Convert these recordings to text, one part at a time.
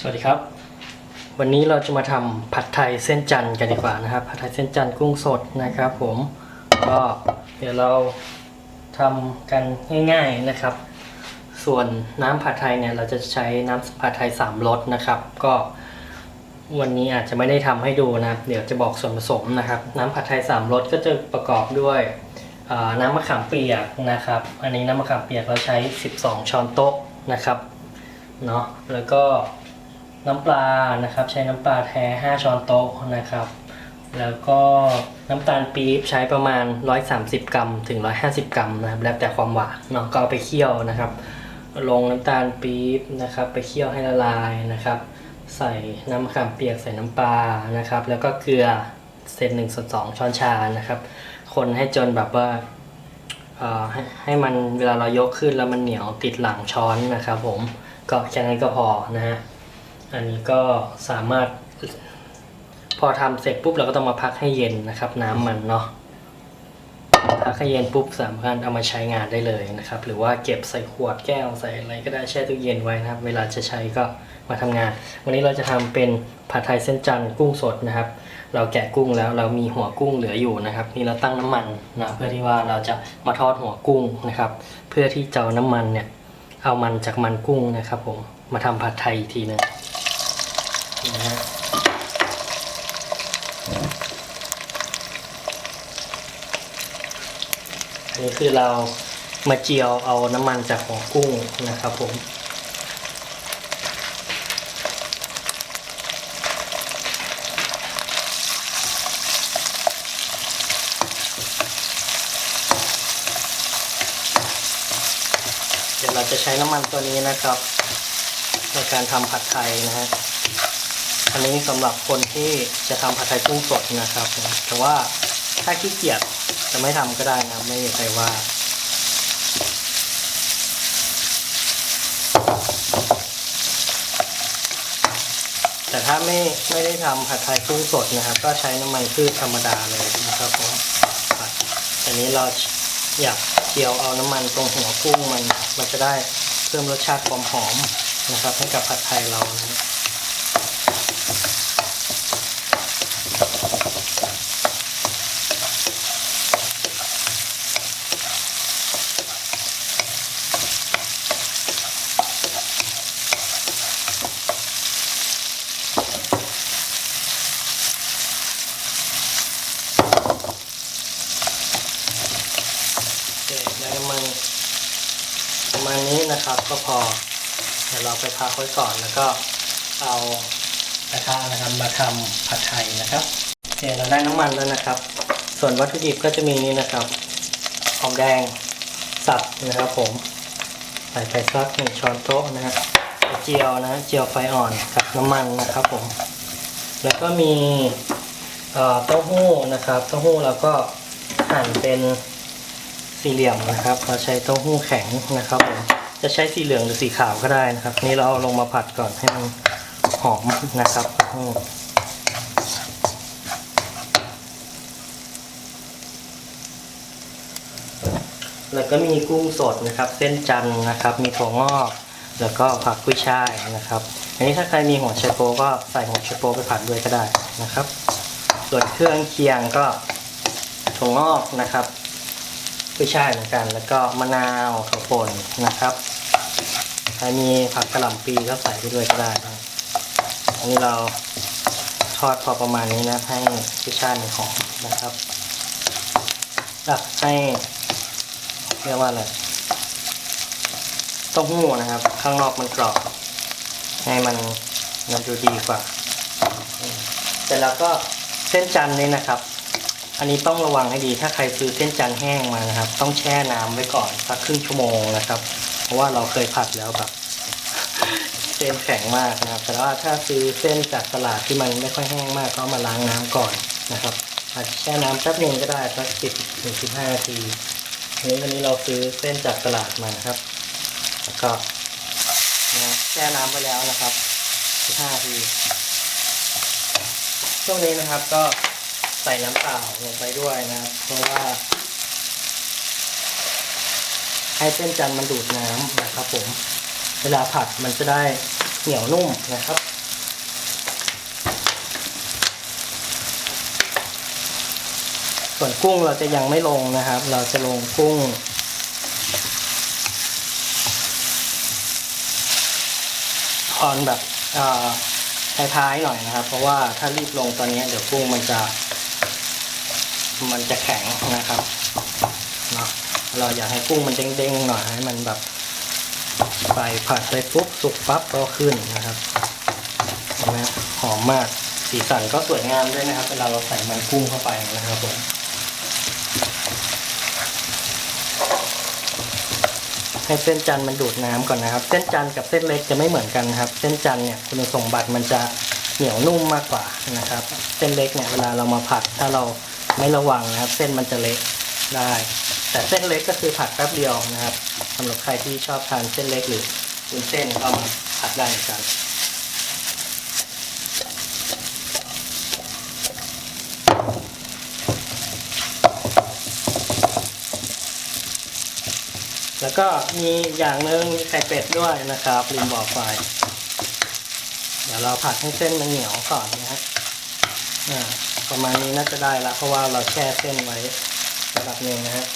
สวัสดีครับ วันนี้เราจะมาทำผัดไทยเส้นจันทร์กันดีกว่านะครับ ผัดไทยเส้นจันทร์กุ้งสดนะครับผมก็เดี๋ยวเราทำกันง่าย ๆนะครับ ส่วนน้ำผัดไทยเนี่ยเราจะใช้น้ำผัดไทยสามรสนะครับ ก็วันนี้อาจจะไม่ได้ทำให้ดูนะ เดี๋ยวจะบอกส่วนผสมนะครับ น้ำผัดไทยสามรสก็จะประกอบด้วยน้ำมะขามเปียกนะครับ อันนี้น้ำมะขามเปียกเราใช้ 12 ช้อนโต๊ะนะครับเนาะแล้วก็ น้ำปลานะครับ ใช้น้ำปลาแท้ 5 ช้อนโต๊ะนะครับ แล้วก็น้ำตาลปี๊บใช้ประมาณ 130 กรัมถึง 150 กรัมนะครับ แล้วแต่ความหวานเนาะก็เอาไปเคี่ยวนะครับ ลงน้ำตาลปี๊บนะครับ ไปเคี่ยวให้ละลายนะครับ ใส่น้ำมะขามเปียกใส่น้ำปลานะครับ แล้วก็เกลือเศษหนึ่งส่วนสองช้อนชานะครับ คนให้จนแบบว่าให้ให้มันเวลาเรายกขึ้นแล้วมันเหนียวติดหลังช้อนนะครับผมก็แค่นั้นก็พอนะฮะ อันนี้ก็สามารถ พอทำเสร็จปุ๊บเราก็ต้องมาพักให้เย็นนะครับ น้ำมันเนาะพักให้เย็นปุ๊บสามารถเอามาใช้งานได้เลยนะครับ หรือว่าเก็บใส่ขวดแก้วใส่อะไรก็ได้แช่ตู้เย็นไว้นะครับ เวลาจะใช้ก็มาทำงาน วันนี้เราจะทำเป็นผัดไทยเส้นจันทร์กุ้งสดนะครับ เราแกะกุ้งแล้วเรามีหัวกุ้งเหลืออยู่นะครับ นี่เราตั้งน้ำมันนะเพื่อที่ว่าเราจะมาทอดหัวกุ้งนะครับ เพื่อที่จะเอาน้ำมันเนี่ยเอามันจากมันกุ้งนะครับ ผมมาทำผัดไทยอีกทีหนึง นะฮะอันนี้คือเรามาเจียวเอาน้ำมันจากหัวกุ้งนะครับผมเดี๋ยวเราจะใช้น้ำมันตัวนี้นะครับ ในการทำผัดไทยนะฮะ อันนี้สำหรับคนที่จะทำผัดไทยกุ้งสดนะครับ แต่ว่าถ้าขี้เกียจจะไม่ทำก็ได้นะไม่มีใครว่าแต่ถ้าไม่ไม่ได้ทำผัดไทยกุ้งสดนะครับ ก็ใช้น้ำมันพืชธรรมดาเลยนะครับผมอันนี้เราอยากเจียวเอาน้ำมันตรงหัวกุ้งมัน มันจะได้เพิ่มรสชาติความหอมนะครับ ให้กับผัดไทยเรานะ โอเคได้น้ำมันประมาณนี้นะครับ ก็พอ เดี๋ยวเราไปพักไว้ก่อนแล้วก็เอากระทะนะครับมาทำผัดไทยนะครับโอเคเราได้น้ำมันแล้วนะครับ ส่วนวัตถุดิบก็จะมีนี่นะครับหอมแดงสับนะครับผมใส่ไปสักหนึ่งช้อนโต๊ะนะฮะเจียวนะเจียวไฟอ่อนกับน้ำมันนะครับผม แล้วก็มีเต้าหู้นะครับเต้าหู้เราก็หั่นเป็นสี่เหลี่ยมนะครับ เราใช้เต้าหู้แข็งนะครับผม จะใช้สีเหลืองหรือสีขาวก็ได้นะครับ นี่เราเอาลงมาผัดก่อนให้มันหอมนะครับแล้วก็มีกุ้งสดนะครับ เส้นจันนะครับ มีถั่วงอก แล้วก็ผักกุ้ยช่ายนะครับ อันนี้ถ้าใครมีหัวไชโปก็ใส่หัวไชโปไปผัดด้วยก็ได้นะครับ ส่วนเครื่องเคียงก็ถั่วงอกนะครับ กุ้ยช่ายเหมือนกัน แล้วก็มะนาวถั่วป่นนะครับใครมีผักกระหล่ำปีก็ใส่ไปด้วยก็ได้อันนี้เราทอดพอประมาณนี้นะ ให้กุ้ยช่ายมันหอมนะครับให้เรียกว่าอะไรต้าหู้นะครับ ข้างนอกมันกรอบ ให้มันมันดูดีกว่า เสร็จแล้วก็เส้นจันนี่นะครับ อันนี้ต้องระวังให้ดีถ้าใครซื้อเส้นจันแห้งมานะครับ ต้องแช่น้ำไว้ก่อนสักครึ่งชั่วโมงนะครับ เพราะว่าเราเคยผัดแล้วแบบเส้นแข็งมากนะครับ แต่ว่าถ้าซื้อเส้นจากตลาดที่มันไม่ค่อยแห้งมากก็มาล้างน้ำก่อนนะครับอาจจะแช่น้ำแป๊บหนึงก็ได้สักสิบถึงสิบห้านาทีอันนี้วันนี้เราซื้อเส้นจากตลาดมานะครับ แล้วก็นะแช่น้ำไปแล้วนะครับ15นาทีช่วงนี้นะครับก็ ใส่น้ำเปล่าลงไปด้วยนะครับ เพราะว่า ให้เส้นจันทร์มันดูดน้ำนะครับ ผม เวลาผัดมันจะได้เหนียวนุ่มนะครับส่วนกุ้งเราจะยังไม่ลงนะครับ เราจะลงกุ้ง ตอนแบบท้ายๆหน่อยนะครับ เพราะว่าถ้ารีบลงตอนนี้เดี๋ยวกุ้งมันจะ มันจะแข็งนะครับเนาะเราอยากให้กุ้งมันเด้งๆหน่อยให้มันแบบไปผัดไปปุ๊บสุกปั๊บก็ขึ้นนะครับเห็นไหมหอมมากสีสันก็สวยงามด้วยนะครับ เวลาเราใส่มันกุ้งเข้าไปนะครับผมให้เส้นจันทร์มันดูดน้ำก่อนนะครับ เส้นจันทร์กับเส้นเล็กจะไม่เหมือนกันนะครับ เส้นจันทร์เนี่ยคุณสมบัติมันจะเหนียวนุ่มมากกว่านะครับ เส้นเล็กเนี่ยเวลาเรามาผัดถ้าเรา ไม่ระวังนะครับ เส้นมันจะเละได้ แต่เส้นเล็กก็คือผัดแป๊บเดียวนะครับสำหรับใครที่ชอบทานเส้นเล็กหรือวุ้นเส้นก็มาผัดได้เหมือนกันแล้วก็มีอย่างหนึ่งไข่เป็ดด้วยนะครับลืมบอกไป เดี๋ยวเราผัดให้เส้นมันเหนียวก่อนนะครับ ประมาณนี้น่าจะได้ละเพราะว่าเราแช่เส้นไว้ระดับหนึ่งนะฮะ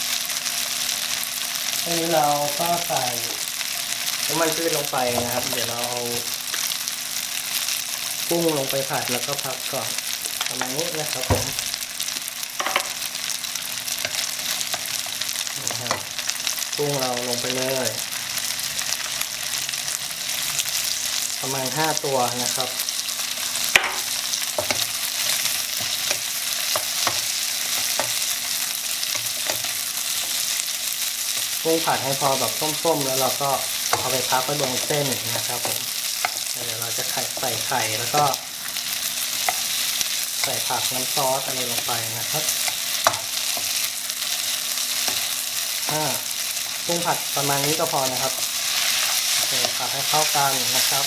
ทีนี้เราก็ใส่น้ำมันพืชลงไปนะครับ เดี๋ยวเราเอากุ้งลงไปผัดแล้วก็พักก่อนประมาณนี้นะครับผมนะครับกุ้งเราลงไปเลยประมาณห้าตัวนะครับ กุ้งผัดให้พอแบบส้มๆ แล้วเราก็เอาไปพักไว้บนเส้นนะครับผมเดี๋ยวเราจะไข่ใส่ไข่แล้วก็ ใส่ผักน้ำซอสอะไรลงไปนะครับอ่ากุ้งผัดประมาณนี้ก็พอนะครับโอเคผัดให้เข้ากันนะครับ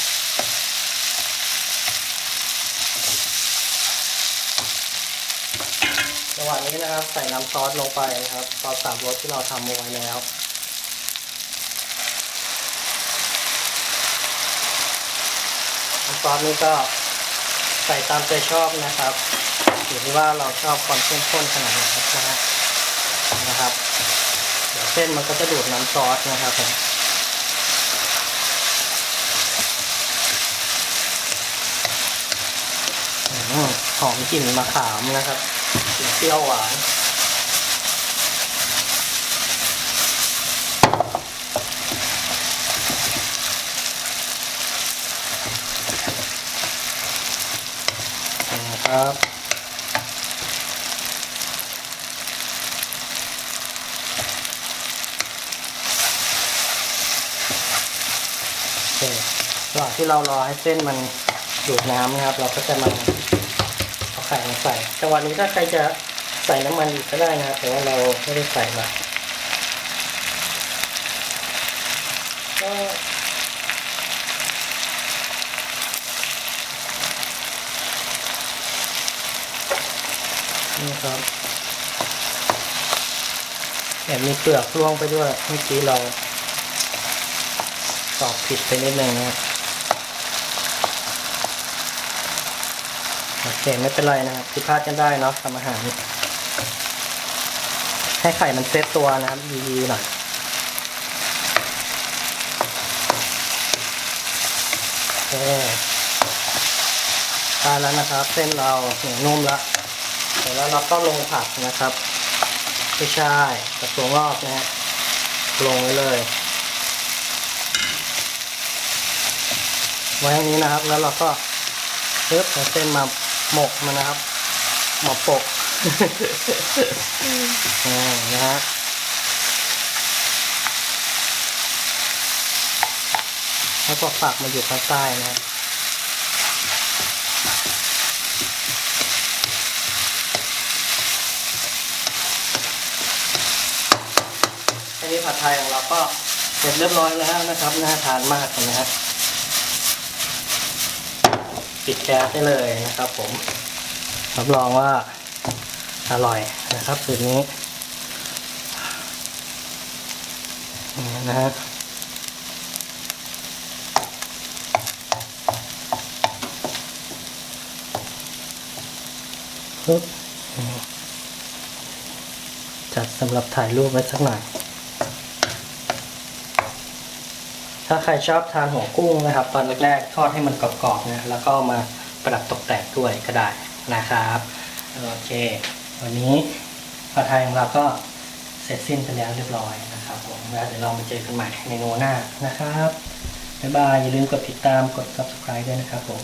ระหว่างนี้นะครับใส่น้ำซอสลงไปนะครับซอสสามรสที่เราทำเอาไว้แล้วน้ำ ซอสนี้ก็ใส่ตามใจชอบนะครับอยู่ที่ว่าเราชอบความเข้มข้นขนาดไหนนะฮะนะครับ เดี๋ยวเส้นมันก็จะดูดน้ำซอสนะครับผมอืมหอมกลิ่นมะขามนะครับกลิ่นเปรี้ยวหวาน ครับโอเคระหว่างที่เรารอให้เส้นมันดูดน้ำนะครับ เราก็จะมาเอาไข่มาใส่จังหวะนี้ถ้าใครจะใส่น้ำมันอีกก็ได้นะครับแต่ว่าเราไม่ได้ใส่ละก็ นี่ครับแอบมีเปลือกร่วงไปด้วยเมื่อกี้เราตอบผิดไปนิดนึงนะโอเคไม่เป็นไรนะครับผิดพลาดกันได้เนาะทำอาหารให้ไข่มันเซตตัวนะครับดีๆหน่อยโอเคได้แล้วนะครับ เส้นเราเหนียวนุ่มแล้ว เสร็จแล้วเราก็ลงผักนะครับไม่ใช่กระตัวงอกนะฮะลงไว้เลยไว้อย่างนี้นะครับ แล้วเราก็เพิ่มเอาเส้นมาหมกมันนะครับหมกปกนะฮะแล้วก็ฝักมาอยู่ข้างใต้นะครับ ผัดไทยของเราก็เสร็จเรียบร้อยแล้วนะครับน่าทานมากเลยนะครับปิดแก๊สได้เลยนะครับ ผมรับรองว่าอร่อยนะครับสูตรนี้นะครับจัดสำหรับถ่ายรูปไว้สักหน่อย ถ้าใครชอบทานหัวกุ้งนะครับ ตอนแรกๆทอดให้มันกรอบๆนะแล้วก็มาประดับตกแต่งด้วยก็ได้นะครับโอเค วันนี้ผัดไทยของเราก็เสร็จสิ้นไปแล้วเรียบร้อยนะครับผมแล้วเดี๋ยวเรามาเจอกันใหม่เมนูหน้านะครับบ๊ายบายอย่าลืมกดติดตามกด subscribe ด้วยนะครับผม